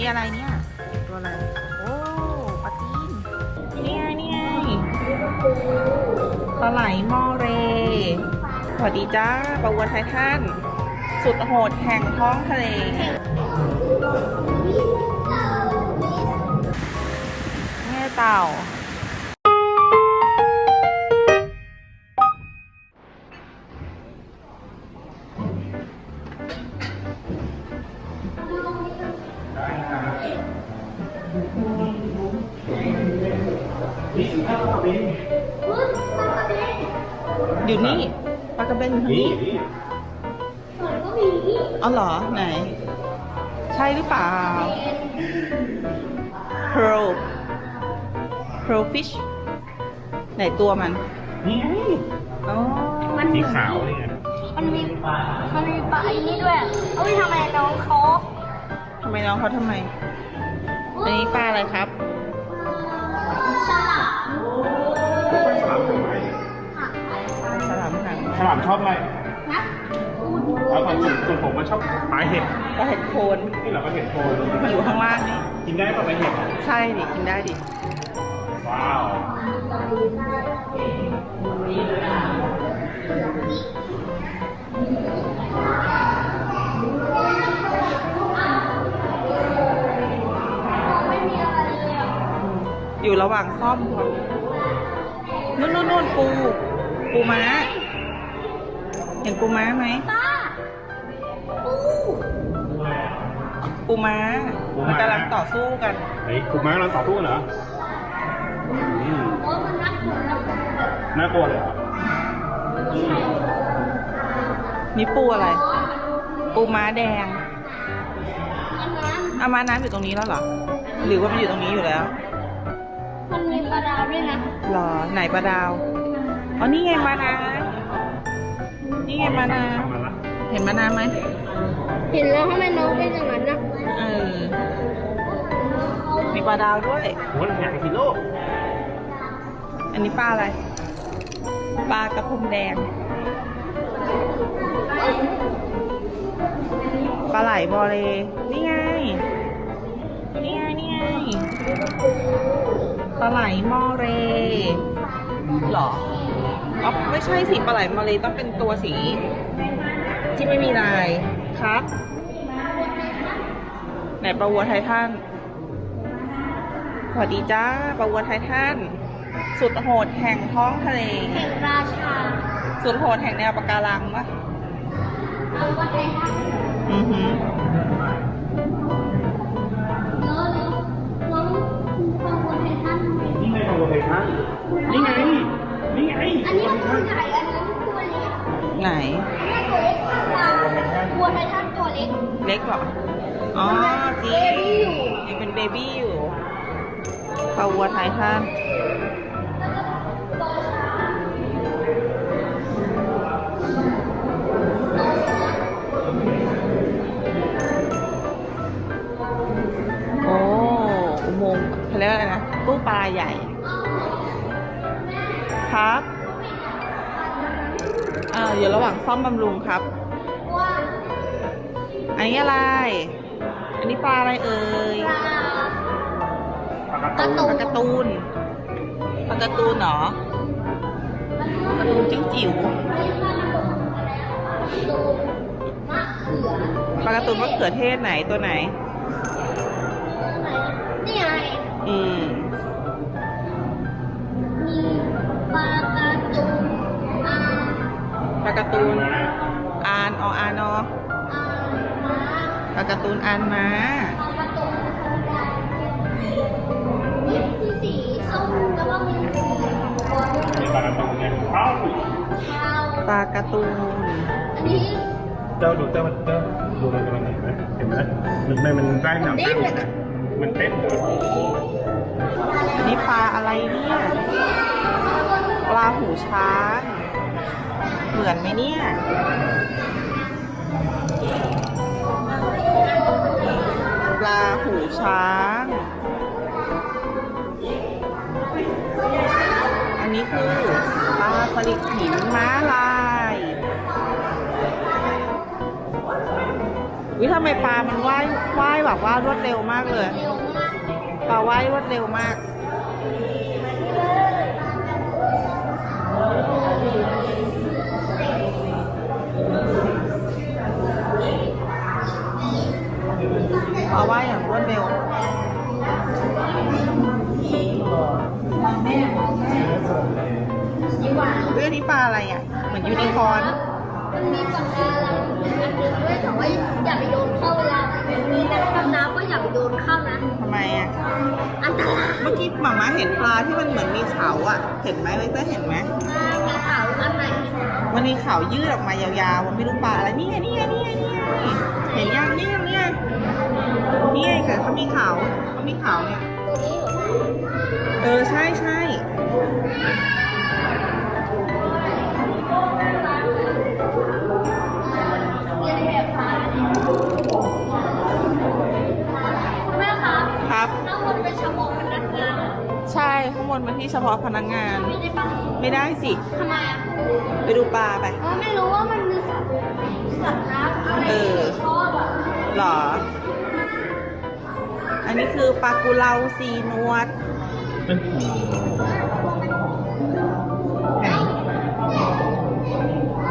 นี่อะไรเนี่ย ตัวอะไร โอ้ปลาตีนนี่ไงนี่ไงปลาไหลมอเร สวัสดีจ้าปลาวัวไททันสุดโหดแห่งท้องทะเลแม่เต่า อยู่นี่ปลากระเบนอยู่ทางนี้อ๋อเหรอไหน ใช่หรือเปล่า pearl pearl fish ไหนตัวมันนี่ไงอ๋อมันสีขาวนี่ไงมันมีมันมีปลาอันนี้ด้วย เอ้ยทำไมน้องเขาทำไมน้องเขาทำไมอันนี้ปลาอะไรครับ ฉลามชอบอะไรนะแล้วส่วนส่วนผมมันชอบปลาเห็ดปลาเห็ดโคนนี่เหรอปลาเห็ดโคนอยู่ข้างล่างนี่กินได้ปะปลาเห็ดใช่ดิกินได้ดิว้าวไม่มีอะไรเลยอะอยู่ระหว่างซ่อมครับนู่นนู่นนู่นปู ปูม้าเห็นปูม้าไหมป้าปูปูม้ามั นกำลังต่อสู้กัน เฮ้ยกลุ่มม้าเราต่อสู้เหรออืมโอ้มันนักบุญนะน่ากลัวเลยเหรอนี่ปูอะไร ปูม้าแดงอันนั้นอามาน้ำอยู่ตรงนี้แล้วเหรอ หรือว่ามันอยู่ตรงนี้อยู่แล้วมันมีปลาดาวด้วยนะหรอไหนปลาดาว อ๋อ นี่ไงมานา นี่ไงมานาทำมาละเห็นมานาไหมเห็นแล้วทำไมน้องเป็นอย่างนั้นนะเออมีปลาดาวด้วยโหอยากกินโลกอันนี้ปลาอะไร ปลากระพงแดง ปลาไหลบอเลนี่ไง นี่ไง นี่ไง ปลาไหลมอเรเหรอ อ๋อไม่ใช่สิปลาไหลมอเรต้องเป็นตัวสี ที่ไม่มีลายครับไหนปลาวัวไททันสวัสดีจ้าปลาวัวไททันสุดโหดแห่งท้องทะเล แห่งราชา สุดโหดแห่งแนวปะการังปะเอาวัดไททันอือหือเนื้อเนื้อน้องฟังวัดไททันนี่ไงตัวไททั นนี่ไงนี่ไงอันนี้มันตัวใหญ่อันนั้นตัวเล็กไหนอันนั้นตัวเล็กปลาวัวไททันตัวเล็กเล็กเหรอ อ๋อจริงเบบี้อยู่ยังเป็นเบบี้อยู่ปลาวัวไททันโอ้อุโมงค์เขาเรียกว่าอะไรนะตู้ปลาใหญ่ ครับ อ่าอยู่ระหว่างซ่อมบำรุงครับว่าอันนี้อะไร อันนี้ปลาอะไรเอ่ยปลาการ์ตูปลานการ์ตูนปลาการ์ตูนเหรอการ์ตูนจิ๋วจิ๋วมะเขือๆปลาการ์ตูนมะเขือเทศไหนตัวไหนนี่ การ์ตูนอานม้าปลาการ์ตูนธรรมดานี่คือสีส้มแล้วก็มีสีบอลมีปลาการะตูนไงเอ้าขาวปลาการ์ตูน อันนี้เจ้าดูเจ้ามันเจ้าดูมันกำลังเห็นไหมเห็นไหมมันมันมันได้หนังตั้งเลยนะมันเต้นเลยอันนี้ปลาอะไรเนี่ย ปลาหูช้าง เหมือนไหมเนี่ย ปลาหูช้าง อันนี้คือปลาสลิดหินม้าลายวิทำไมปลามันว่ายว่ายแบบว่ารวดเร็วมากเลย ปลาว่ายรวดเร็วมาก ปลาว่ายอย่างรวดเร็วดีกว่าเรื่องนี้ปลาอะไรอะ เหมือนยูนิคอร์นมันมีปากกาลังอันหนึงด้วยแต่ว่าอย่าไปโดนเข้าเวลามีนักดำน้ำก็อย่าไปโดนเข้านะทำไมอะ อันตราย เมื่อกี้หมาม่าเห็นปลาที่มันเหมือนมีเขาอะ เห็นไหมเวกเตอร์เห็นไหมมีขาวอันไหนมันมีเขายืดออกมายาวๆ มันไม่รู้ปลาอะไร นี่ไงนี่ไงนี่ไงนี่ไงเห็นยังนี่ไง นี่ไงนี่ไงค่ะเขามีเขาเขามีเขาเนี่ย ตัวนี้เหรอเออ ใช่ใช่เรียนแบบพาคุณแม่ครับครับ ข้างบนเป็นเฉพาะพนักงานใช่ข้างบนมันที่เฉพาะพนักงาน ไม่ได้ปะไม่ได้สิ ทำไมอะไปดูปลาไปเพราะไม่รู้ว่ามันมีสัตว์สัตว์น้ำอะไรเออที่ชอบอะ หรอ อันนี้คือปลากุเลาสีนวด เป็นหูไหน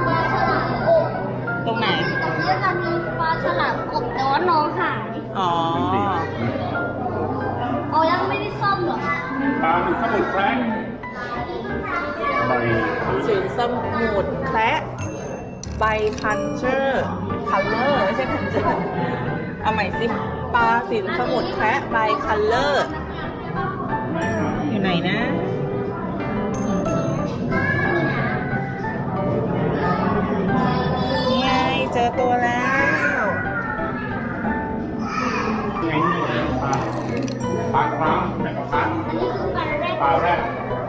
ปลาฉลามกบตรงไหนตรงนี้จะมีปลาฉลามกบแต่ว่าน้องหายอ๋อเอายังไม่ได้ซ่อมเหรอปลาเป็นสมุนแครงใบสินสมุดแคระใบคันเชอร์คัลเลอร์ไม่ใช่คันเชอร์ เอาใหม่สิปลาสินสมุดแคระใบคัลเลอร์ อยู่ไหนนะนี่ไงเจอตัวแล้วไงนี่ปลาปลาครามแต่กระพันอันนี้คือปลาแรกปลาแรก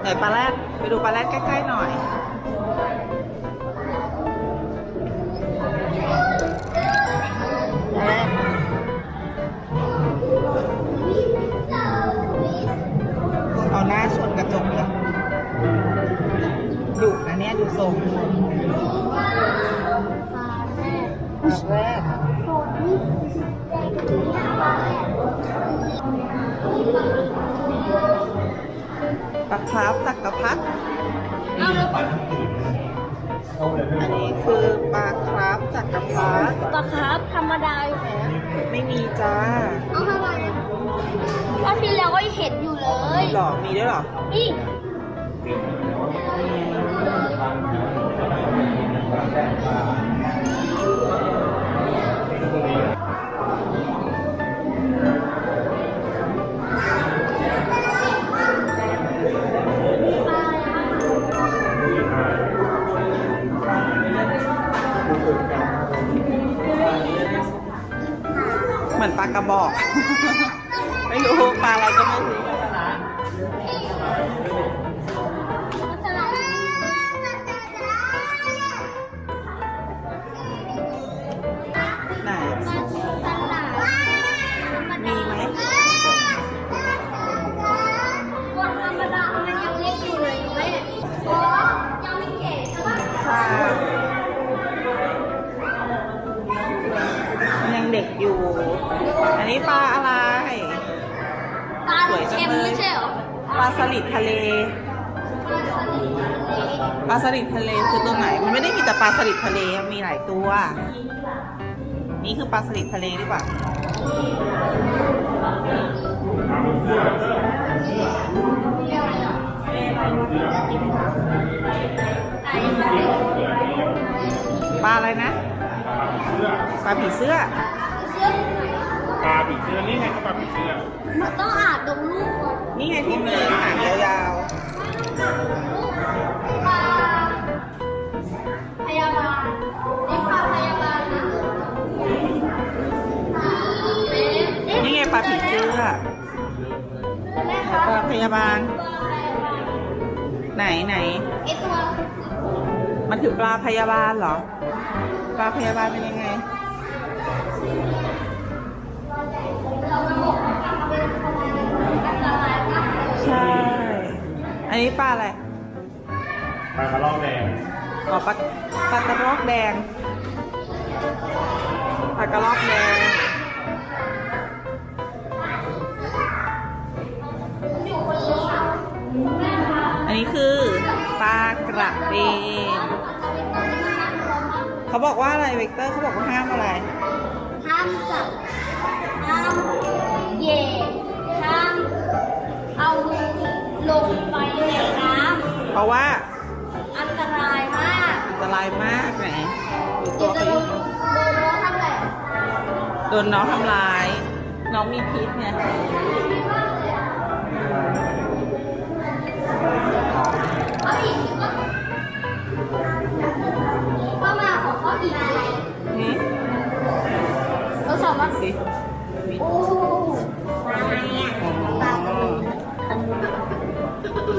ไหนปลาแรดไปดูปลาแรดใกล้ๆหน่อย นะเนี่ยดูทรงปลาแรกปลาแรดโซนี่แดงปลาแรกปลาคราฟจักรพรรดิเอาเลยเอาเลยอันนี้คือปลาคราฟจักรพรรดิปลาคาร์ฟธรรมดาอยู่ไหนอะไม่มีจ้าเอาทำไมอะรอบที่แล้วก็เห็นอยู่เลยหรอ มีด้วยเหรอนี่ เหมือนปลากระบอก ไม่รู้ปลาอะไรก็ไม่รู้ ด็กอยู่ อันนี้ปลาอะไรปลาเค็มไม่ใช่เหรอปลาสลิดทะเลปลาสลิดทะเลปลาสลิดทะเลคือตัวไหน มันไม่ได้มีแต่ปลาสลิดทะเล มีหลายตัว นี่คือปลาสลิดทะเลหรือเปล่าปลาอะไรนะ ปลาผีเสื้อเสื้อไหน ปลาผีเสื้อนี่ไงก็ปลาผีเสื้อมันต้องอ่านตรงรูปก่อนนี่ไงที่มีหางยาวปลาพยาบาลนี่ปลาพยาบาลนะๆนี่ไงปลาผีเสื้อแม่คะปลาพยาบาล ไหนไหน ไอตัวมันคือปลาพยาบาลเหรอ ปลาพยาบาลเป็นยังไง เราไม่บอกว่าเป็นอันตรายนะ ใช่ อันนี้ปลาอะไรปลากระรอกแดงอ๋อปลาปลากระรอกแดงปปลากระรอกแดงอันนี้คือปลากระเบนเขาบอกว่าอะไรเวกเตอร์เขาบอกว่าห้ามอะไร ห้ามจับห้ามเหย่ห้ามเอามือ ลงไปในน้เพราะว่าำอันตรายมากอันตรายมากแหมดูตัเดี๋ยววจะเขาโดนโดนแล้วทำอะไรโดนน้องทำร้าย น้องมีพิษไงเอาอีกก็มาของเขาอีกหืมเราสามารถสิ โอ้อะไรอะปลากระเบน คุ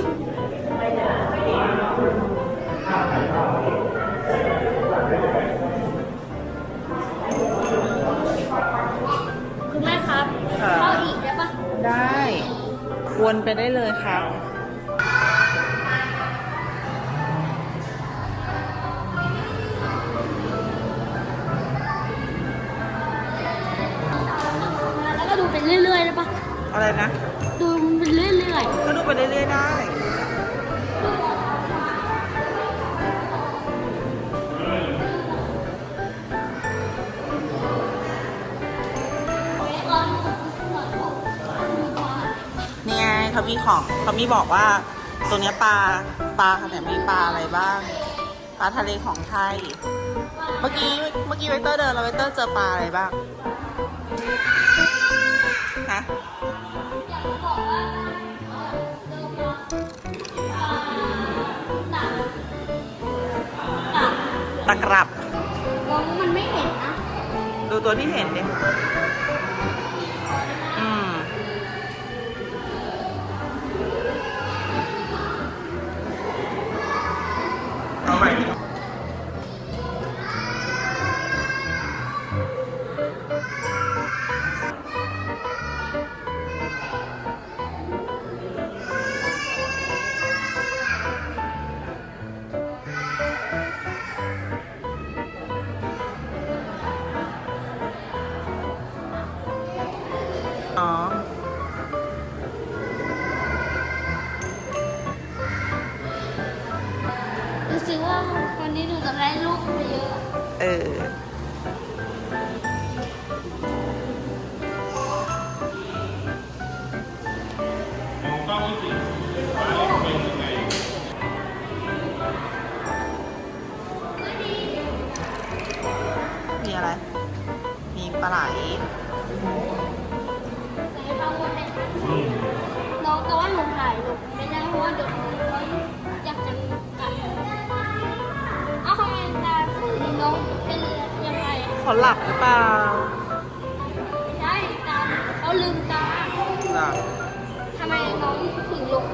ณแม่ครับเข้าอีกได้ปะได้ วนไปได้เลยครับ แล้วก็ดูไปเรื่อยๆได้ปะอะไรนะ ก็ดูไปเรื่อยๆได้นี่ไงเขามีของเขามีบอกว่าตรงเนี้ยปลาปลาเนี่ยมีปลาอะไรบ้าง ปลาทะเลของไทย เมื่อกี้เมื่อกี้เวเตอร์เดินแล้วเวเตอร์เจอปลาอะไรบ้างฮะ ตะกรับๆมองมันไม่เห็นนะ ดูตัวที่เห็นดิอืมเอาใหม่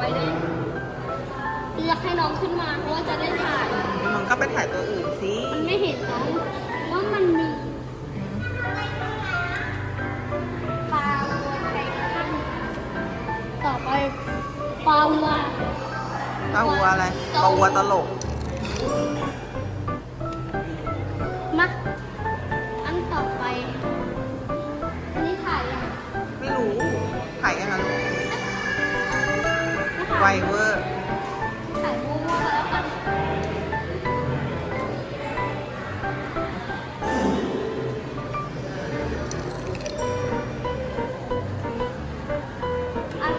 ไปเลยเรียกให้น้องขึ้นมาเพราะว่าจะได้ถ่ายมันก็ไปถ่ายตัวอื่นสิมันไม่เห็นน้องว่ามันมีปลาตัวไทยต่อไปปลาวัว ปลาวัวอะไรปลาวัวตลก เวอร์ถ่ายมั่วๆแล้วกันอัน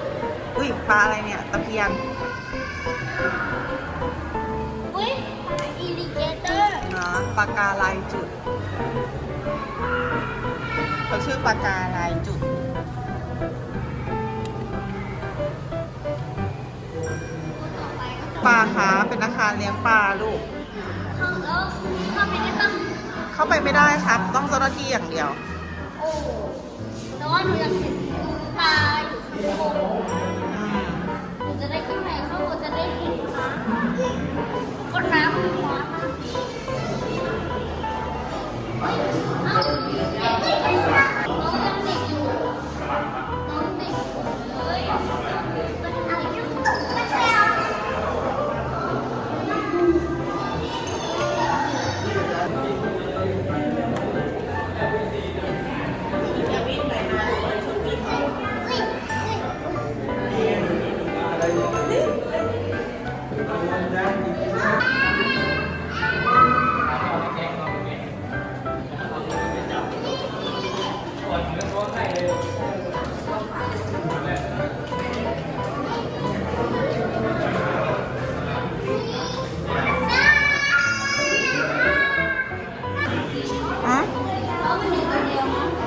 อุ้ยปลาอะไรเนี่ยตะเพียนอุ้ยปลาอีลิเกเตอร์นะปลากาลายจุดเขาชื่อปลากาลายจุด ปก็จะปลาค้าเป็นอาคารเลี้ยงปลาลูก เข้าแล้วเข้าไปได้ปะเข้าไปไม่ได้ครับ ต้องเจ้าหน้าที่อย่างเดียว โอ้แต่ว่าหนูอยากเห็นปลาอยู่ข้างบนอืมหนูจะได้ขึ้นไปข้างบนจะได้เห็นปลาก็น้ำมันฟ้ามากเฮ้ยเอ้า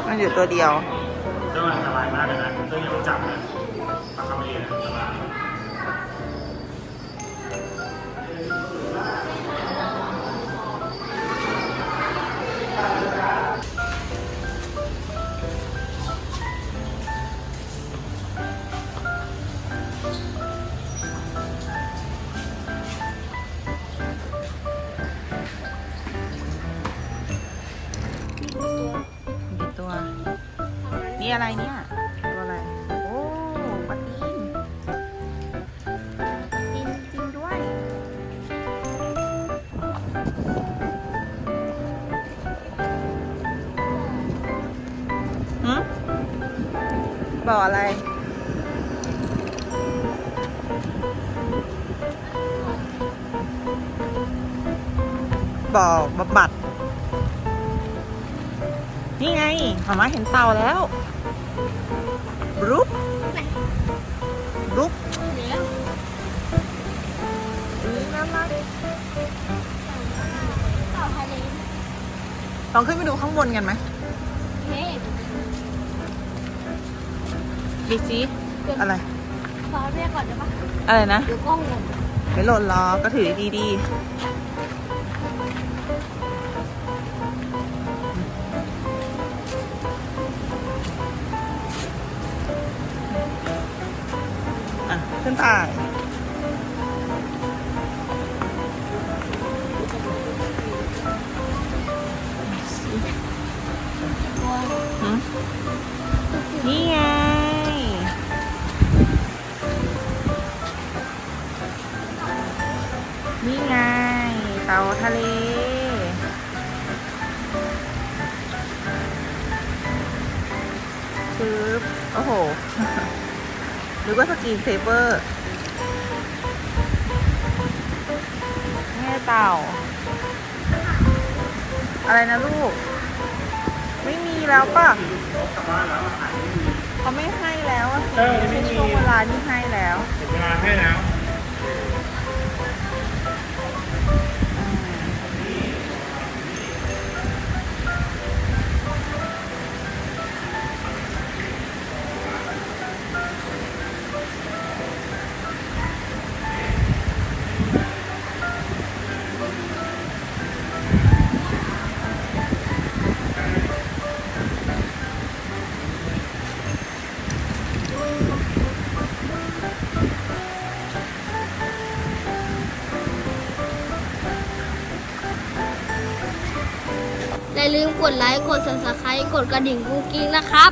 มันอยู่ตัวเดียว อะไรเนี่ยตัวอะไร โอ้ปลาตีนตีนจริงด้วย หืมบ่ออะไร บ่อบำบัดนี่ไงหมามาเห็นเต่าแล้ว บรุ๊บรุ๊บเดี๋ยวอุ๊ยน่ารักต่อทะเลลองขึ้นไปดูข้างบนกันไหมเฮ้ยดีซีอะไรขอเรียกก่อนได้ปะอะไรนะเดี๋ยวกล้องหล่นไม่หล่นล้อก็ถือดีๆ ขึ้นไปหืมนี่ไงนี่ไง เต่าทะเลชืบโอ้โห หรือว่าสกรีนเซเบอร์นี่ไงเต่า อะไรนะลูก ไม่มีแล้วป่ะกลับบ้านแล้วหายไม่มีเขาไม่ให้แล้วอะสิเออไม่มีช่วงเวลาที่ให้แล้วถึงเวลาให้แล้ว กดไลค์ กด subscribe กดกระดิ่งกุ๊กกิ้งนะครับ